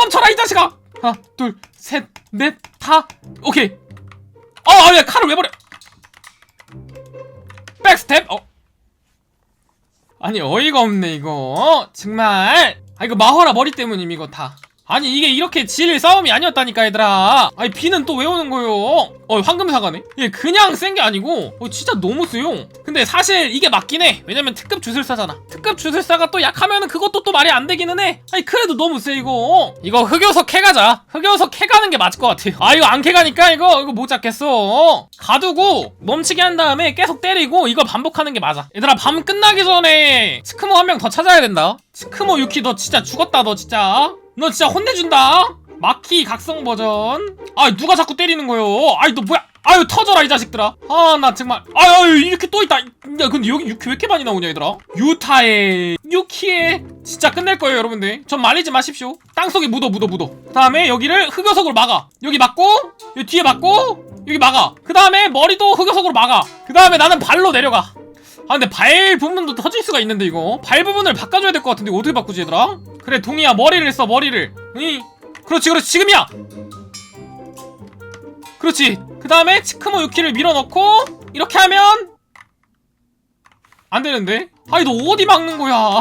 멈춰라 이 자식아! 하나 둘셋넷다. 오케이. 어야 칼을 왜 버려? 백스텝? 어. 아니 어이가 없네 이거. 어? 정말. 아 이거 마허라 머리 때문임 이거 다 아니 이게 이렇게 질 싸움이 아니었다니까 얘들아. 아니 비는 또 왜 오는 거요. 어 황금사과네? 이게 그냥 센 게 아니고 어 진짜 너무 세요 근데 사실 이게 맞긴 해. 왜냐면 특급 주술사잖아. 특급 주술사가 또 약하면은 그것도 또 말이 안 되기는 해. 아니 그래도 너무 세 이거. 이거 흑요석 캐가자. 흑요석 캐가는 게 맞을 것 같아 아 이거 안 캐가니까 이거 이거 못 잡겠어. 가두고 멈추게 한 다음에 계속 때리고 이걸 반복하는 게 맞아. 얘들아 밤 끝나기 전에 스크모 한 명 더 찾아야 된다. 스크모 유키 너 진짜 죽었다 너 진짜 너 진짜 혼내준다. 마키 각성 버전. 아 누가 자꾸 때리는 거요? 아이 너 뭐야? 아유 터져라 이 자식들아. 아 나 정말. 아유 이렇게 또 있다. 야 근데 여기 유키 왜 이렇게 많이 나오냐 얘들아? 유타의 유키의 진짜 끝낼 거예요 여러분들. 전 말리지 마십시오. 땅속에 묻어 묻어 묻어. 그 다음에 여기를 흑요석으로 막아. 여기 막고 여기 뒤에 막고 여기 막아. 그 다음에 머리도 흑요석으로 막아. 그 다음에 나는 발로 내려가 아 근데 발 부분도 터질 수가 있는데 이거. 발 부분을 바꿔줘야 될 것 같은데 어떻게 바꾸지 얘들아? 그래 동이야 머리를 써 머리를. 이 그렇지 그렇지 지금이야! 그렇지. 그 다음에 치크모 유키를 밀어넣고 이렇게 하면 안 되는데? 아니 너 어디 막는 거야?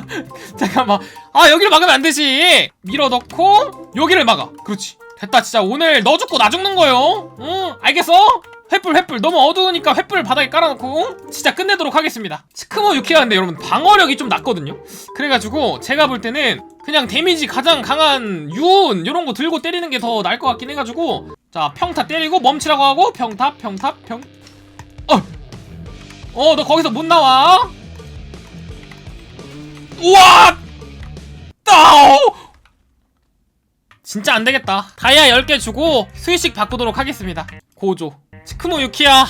잠깐만. 아 여기를 막으면 안 되지! 밀어넣고 여기를 막아. 그렇지. 됐다 진짜. 오늘 너 죽고 나 죽는 거요. 응? 알겠어? 횃불 횃불. 너무 어두우니까 횃불 바닥에 깔아놓고 진짜 끝내도록 하겠습니다. 치크모 유키가 근데 여러분 방어력이 좀 낮거든요? 그래가지고 제가 볼 때는 그냥 데미지 가장 강한 윤 이런 거 들고 때리는 게 더 나을 것 같긴 해가지고 자 평타 때리고 멈추라고 하고 평타 평타 평 어! 어 너 거기서 못 나와? 우와! 따오! 진짜 안 되겠다. 다이아 10개 주고 스위식 바꾸도록 하겠습니다. 고조 치크모 유키야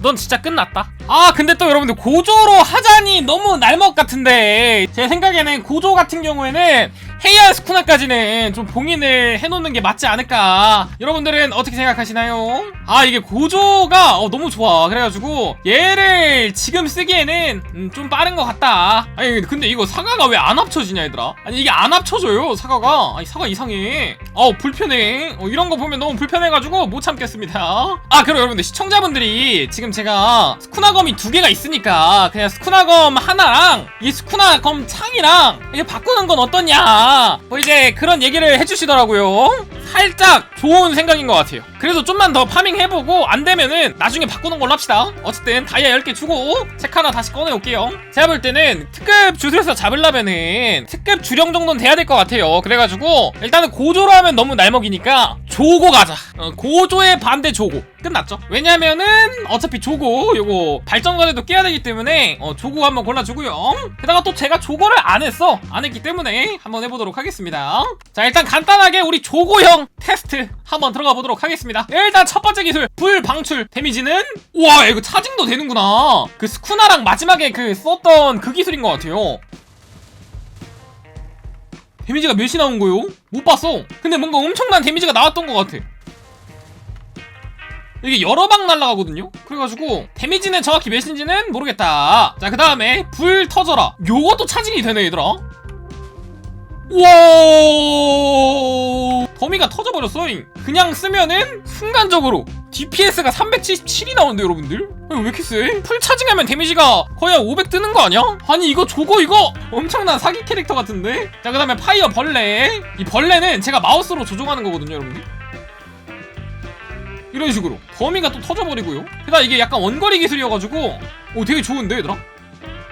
넌 진짜 끝났다. 아 근데 또 여러분들 고조로 하자니 너무 날먹 같은데. 제 생각에는 고조 같은 경우에는 헤이아 스쿠나까지는 좀 봉인을 해놓는 게 맞지 않을까. 여러분들은 어떻게 생각하시나요? 아 이게 고조가 어, 너무 좋아. 그래가지고 얘를 지금 쓰기에는 음, 좀 빠른 것 같다. 아니 근데 이거 사과가 왜 안 합쳐지냐 얘들아? 아니 이게 안 합쳐져요 사과가. 아니 사과 이상해. 어 불편해. 어, 이런 거 보면 너무 불편해가지고 못 참겠습니다. 아 그리고 여러분들 시청자분들이 지금 제가 스쿠나검이 두 개가 있으니까 그냥 스쿠나검 하나랑 이 스쿠나검 창이랑 이게 바꾸는 건 어떠냐 뭐 이제 그런 얘기를 해주시더라고요. 살짝 좋은 생각인 것 같아요 그래도 좀만 더 파밍 해보고 안 되면은 나중에 바꾸는 걸로 합시다. 어쨌든 다이아 10개 주고 책 하나 다시 꺼내올게요. 제가 볼 때는 특급 주술사 잡으려면은 특급 주령 정도는 돼야 될 것 같아요. 그래가지고 일단은 고조로 하면 너무 날먹이니까 조고 가자. 어, 고조의 반대 조고. 끝났죠? 왜냐면은 어차피 조고 요거 발전관에도 깨야 되기 때문에 어, 조고 한번 골라주고요. 게다가 또 제가 조고를 안 했어. 안 했기 때문에 한번 해보도록 하겠습니다. 자 일단 간단하게 우리 조고형 테스트 한번 들어가 보도록 하겠습니다 일단 첫 번째 기술 불 방출 데미지는 와 이거 차징도 되는구나. 그 스쿠나랑 마지막에 그 썼던 그 기술인 것 같아요. 데미지가 몇이 나온 거요? 못 봤어. 근데 뭔가 엄청난 데미지가 나왔던 것 같아. 이게 여러 방 날라가거든요? 그래가지고 데미지는 정확히 몇인지는 모르겠다. 자 그 다음에 불 터져라. 요것도 차징이 되네 얘들아. 와 더미가 터져버렸어 그냥 쓰면은 순간적으로 DPS가 377이 나오는데 여러분들. 왜 이렇게 세? 풀 차징하면 데미지가 거의 한500 뜨는 거 아니야? 아니 이거 저거 이거? 엄청난 사기 캐릭터 같은데? 자 그 다음에 파이어 벌레. 이 벌레는 제가 마우스로 조종하는 거거든요 여러분들. 이런 식으로. 범위가 또 터져버리고요. 게다가 이게 약간 원거리 기술이어가지고 오 되게 좋은데 얘들아?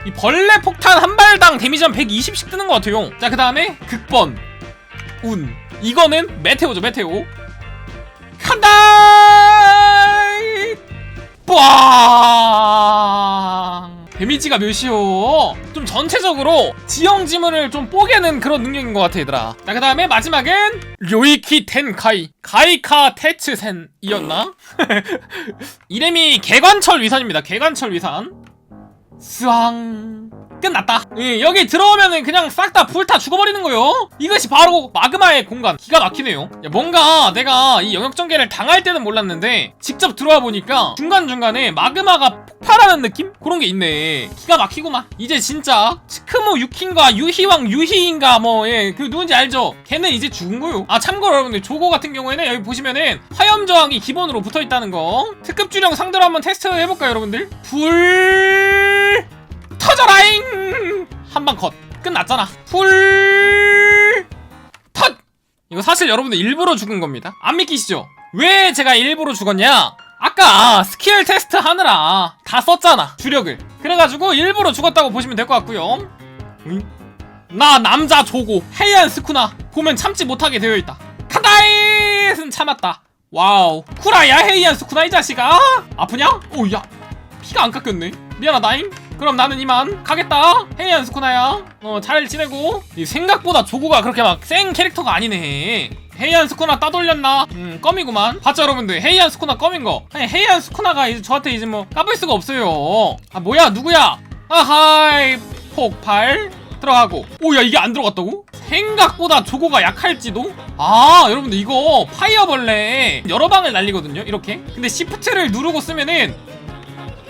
이 벌레 폭탄 한 발당 데미지 한 120씩 뜨는 것 같아요 자 그 다음에 극번. 운 이거는 메테오죠 메테오. 간다 빵 데미지가 몇이요 좀 전체적으로 지형 지문을 좀 뽀개는 그런 능력인 것 같아 얘들아. 자 그 다음에 마지막은 료이키 텐카이. 가이카 테츠센 이었나? 이름이 개관철 위산입니다 개관철 위산. 스왕 끝났다. 예, 여기 들어오면은 그냥 싹 다 불타 죽어버리는 거요. 이것이 바로 마그마의 공간. 기가 막히네요. 야, 뭔가 내가 이 영역 전개를 당할 때는 몰랐는데 직접 들어와 보니까 중간중간에 마그마가 폭발하는 느낌? 그런 게 있네. 기가 막히구만. 이제 진짜 치크모 유킨과 유희왕 유희인가 뭐예그 누군지 알죠? 걔는 이제 죽은 거요. 아 참고로 여러분들 조고 같은 경우에는 여기 보시면은 화염 저항이 기본으로 붙어 있다는 거. 특급 주령 상대로 한번 테스트 해볼까요 여러분들? 불 터져라잉! 한 방 컷. 끝났잖아. 풀! 터! 이거 사실 여러분들 일부러 죽은 겁니다. 안 믿기시죠? 왜 제가 일부러 죽었냐? 아까 스킬 테스트 하느라 다 썼잖아 주력을. 그래가지고 일부러 죽었다고 보시면 될 것 같고요. 응? 나 남자 조고 헤이안 스쿠나 보면 참지 못하게 되어 있다. 카다잇은 참았다. 와우. 쿠라야 헤이안 스쿠나 이 자식아. 아프냐? 오야. 피가 안 깎였네. 미안하다잉 그럼 나는 이만 가겠다. 헤이안 스쿠나야. 어 잘 지내고. 이 생각보다 조고가 그렇게 막 센 캐릭터가 아니네. 헤이안 스쿠나 따돌렸나? 음 껌이구만. 봤죠 여러분들? 헤이안 스쿠나 껌인 거. 아니 헤이안 스쿠나가 이제 저한테 이제 뭐 까불 수가 없어요. 아 뭐야? 누구야? 아하이. 폭발. 들어가고. 오야 이게 안 들어갔다고? 생각보다 조고가 약할지도? 아 여러분들 이거 파이어벌레. 여러 방을 날리거든요 이렇게. 근데 시프트를 누르고 쓰면은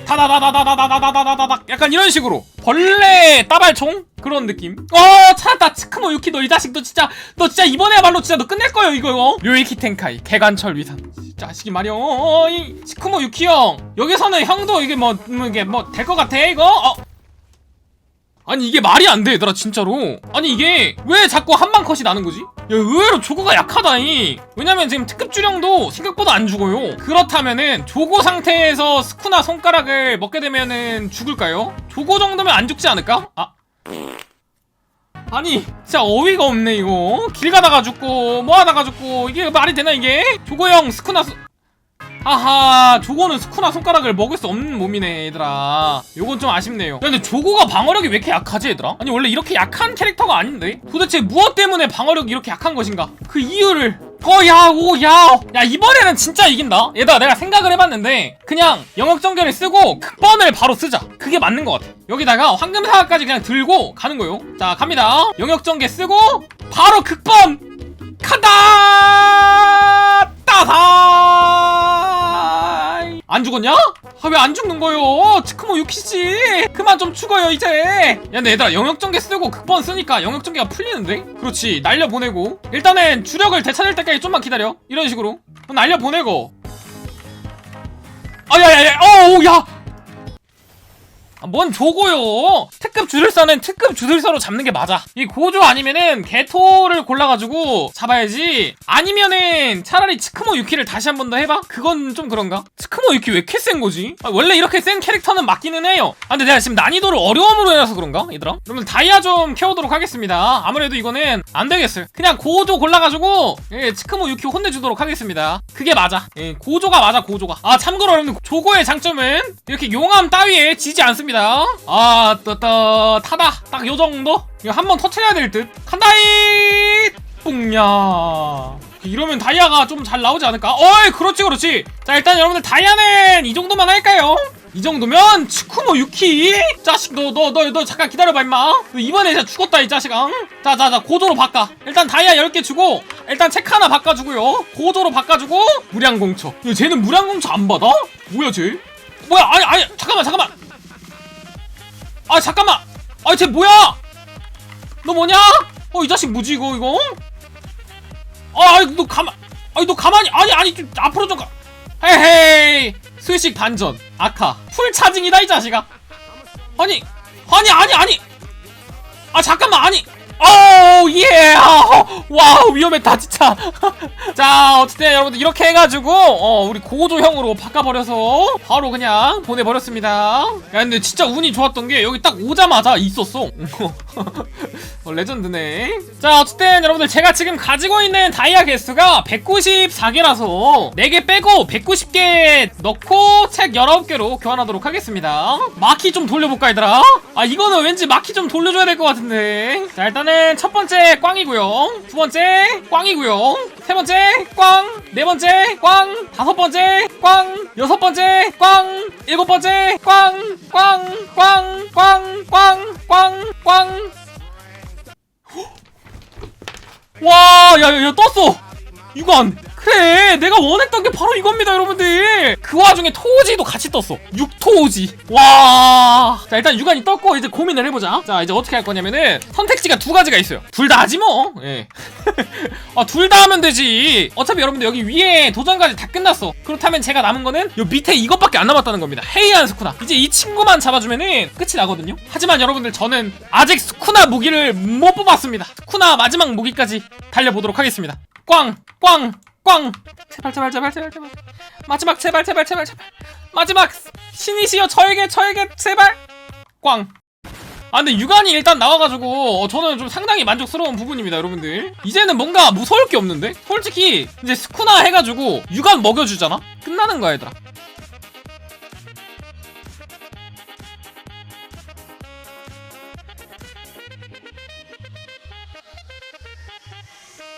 다다다다다다다다다다다 약간 이런 식으로. 벌레 따발총? 그런 느낌. 어 찾았다 치크모 유키 너 이 자식 너 진짜 너 진짜 이번에야말로 진짜 너 끝낼 거예요 이거 어? 료이키 텐카이. 개관철 위산. 이 자식이 말이야 어, 이 치크모 유키 형. 여기서는 형도 이게 뭐, 뭐 이게 뭐 될 것 같아 이거? 어. 아니 이게 말이 안 돼 얘들아 진짜로. 아니 이게 왜 자꾸 한방 컷이 나는 거지? 야 의외로 조고가 약하다니 왜냐면 지금 특급 주령도 생각보다 안 죽어요 그렇다면은 조고 상태에서 스쿠나 손가락을 먹게 되면은 죽을까요? 조고 정도면 안 죽지 않을까? 아 아니 진짜 어이가 없네 이거 길 가다가 죽고 뭐 하다가 죽고 이게 말이 되나 이게? 조고 형 스쿠나 소... 아하 조고는 스쿠나 손가락을 먹을 수 없는 몸이네 얘들아. 요건 좀 아쉽네요. 야, 근데 조고가 방어력이 왜 이렇게 약하지 얘들아? 아니 원래 이렇게 약한 캐릭터가 아닌데? 도대체 무엇 때문에 방어력이 이렇게 약한 것인가? 그 이유를 어야 오야 야 이번에는 진짜 이긴다. 얘들아 내가 생각을 해봤는데 그냥 영역 전개를 쓰고 극번을 바로 쓰자. 그게 맞는 것 같아. 여기다가 황금사과까지 그냥 들고 가는 거요. 자 갑니다. 영역 전개 쓰고 바로 극번. 간다! 따사 안 죽었냐? 아 왜 안 죽는 거요? 치크모 유키씨. 그만 좀 죽어요 이제. 야 얘들아 영역전개 쓰고 극번 쓰니까 영역전개가 풀리는데? 그렇지 날려보내고. 일단은 주력을 되찾을 때까지 좀만 기다려. 이런 식으로. 날려보내고. 아야야야 어우야. 아, 뭔 조고요? 특급 주술사는 특급 주술사로 잡는 게 맞아. 이 고조 아니면은 개토를 골라가지고 잡아야지. 아니면은 차라리 치크모 유키를 다시 한 번 더 해봐? 그건 좀 그런가? 치크모 유키 왜 이렇게 센 거지? 아, 원래 이렇게 센 캐릭터는 맞기는 해요. 아 근데 내가 지금 난이도를 어려움으로 해놔서 그런가 얘들아? 그러면 다이아 좀 캐오도록 하겠습니다. 아무래도 이거는 안 되겠어요. 그냥 고조 골라가지고 예, 치크모 유키 혼내주도록 하겠습니다. 그게 맞아. 예, 고조가 맞아 고조가. 아 참고로 여러분들 조고의 장점은 이렇게 용암 따위에 지지 않습니다 아 떳떳하다. 딱 요정도? 이거 한 번 터트려야 될듯. 간다잇! 뿡야 이러면 다이아가 좀 잘 나오지 않을까? 어이 그렇지 그렇지. 자 일단 여러분들 다이아는 이 정도만 할까요? 이 정도면 치쿠모 유키 자식 너 너 너 너 잠깐 기다려봐 임마. 너 이번에 진짜 죽었다 이 자식아. 자자자 고조로 바꿔. 일단 다이아 10개 주고 일단 책 하나 바꿔주고요. 고조로 바꿔주고 무량공처. 야, 쟤는 무량공처 안 받아? 뭐야 쟤? 뭐야 아니 아니 잠깐만 잠깐만 아 잠깐만 아 쟤 뭐야 너 뭐냐? 어 이 자식 뭐지 이거 이거? 아, 아니 너 가만, 아니 너 가만히, 아니 아니 좀 앞으로 좀 가. 헤헤이, 수식 반전, 아카, 풀 차징이다 이 자식아. 아니, 아니 아니 아니. 아 잠깐만 아니. 오 예. 와우 위험했다 진짜. 자 어쨌든 여러분들 이렇게 해가지고 어 우리 고조형으로 바꿔버려서 바로 그냥 보내버렸습니다. 야 근데 진짜 운이 좋았던 게 여기 딱 오자마자 있었어. 어, 레전드네. 자, 어쨌든 여러분들 제가 지금 가지고 있는 다이아 개수가 194개라서 4개 빼고 190개 넣고 책 19개로 교환하도록 하겠습니다. 마키 좀 돌려볼까, 얘들아? 아, 이거는 왠지 마키 좀 돌려줘야 될 것 같은데. 자, 일단은 일단은 첫 번째 꽝이고요. 두 번째 꽝이고요. 세 번째 꽝, 네 번째 꽝, 다섯 번째 꽝, 여섯 번째 꽝, 일곱 번째 꽝, 꽝, 꽝, 꽝, 꽝, 꽝, 꽝. 와, 야, 야, 야, 떴어. 유관. 그래, 내가 원했던 게 바로 이겁니다, 여러분들. 그 와중에 토오지도 같이 떴어. 육토오지. 와. 자, 일단 유관이 떴고 이제 고민을 해보자. 자, 이제 어떻게 할 거냐면은 선택지가 두 가지가 있어요. 둘 다 하지 뭐. 예. 아, 둘 다 하면 되지. 어차피 여러분들 여기 위에 도전까지 다 끝났어. 그렇다면 제가 남은 거는 요 밑에 이것밖에 안 남았다는 겁니다. 헤이안 스쿠나. 이제 이 친구만 잡아주면은 끝이 나거든요. 하지만 여러분들 저는 아직 스쿠나 무기를 못 뽑았습니다. 스쿠나 마지막 무기까지 달려보도록 하겠습니다. 꽝, 꽝, 꽝. 제발, 제발, 제발, 제발, 제발. 마지막, 제발, 제발, 제발, 제발. 마지막 신이시여 저에게, 저에게, 제발. 꽝. 아 근데 유관이 일단 나와가지고 어, 저는 좀 상당히 만족스러운 부분입니다 여러분들 이제는 뭔가 무서울 게 없는데? 솔직히 이제 스쿠나 해가지고 유관 먹여주잖아? 끝나는 거야 얘들아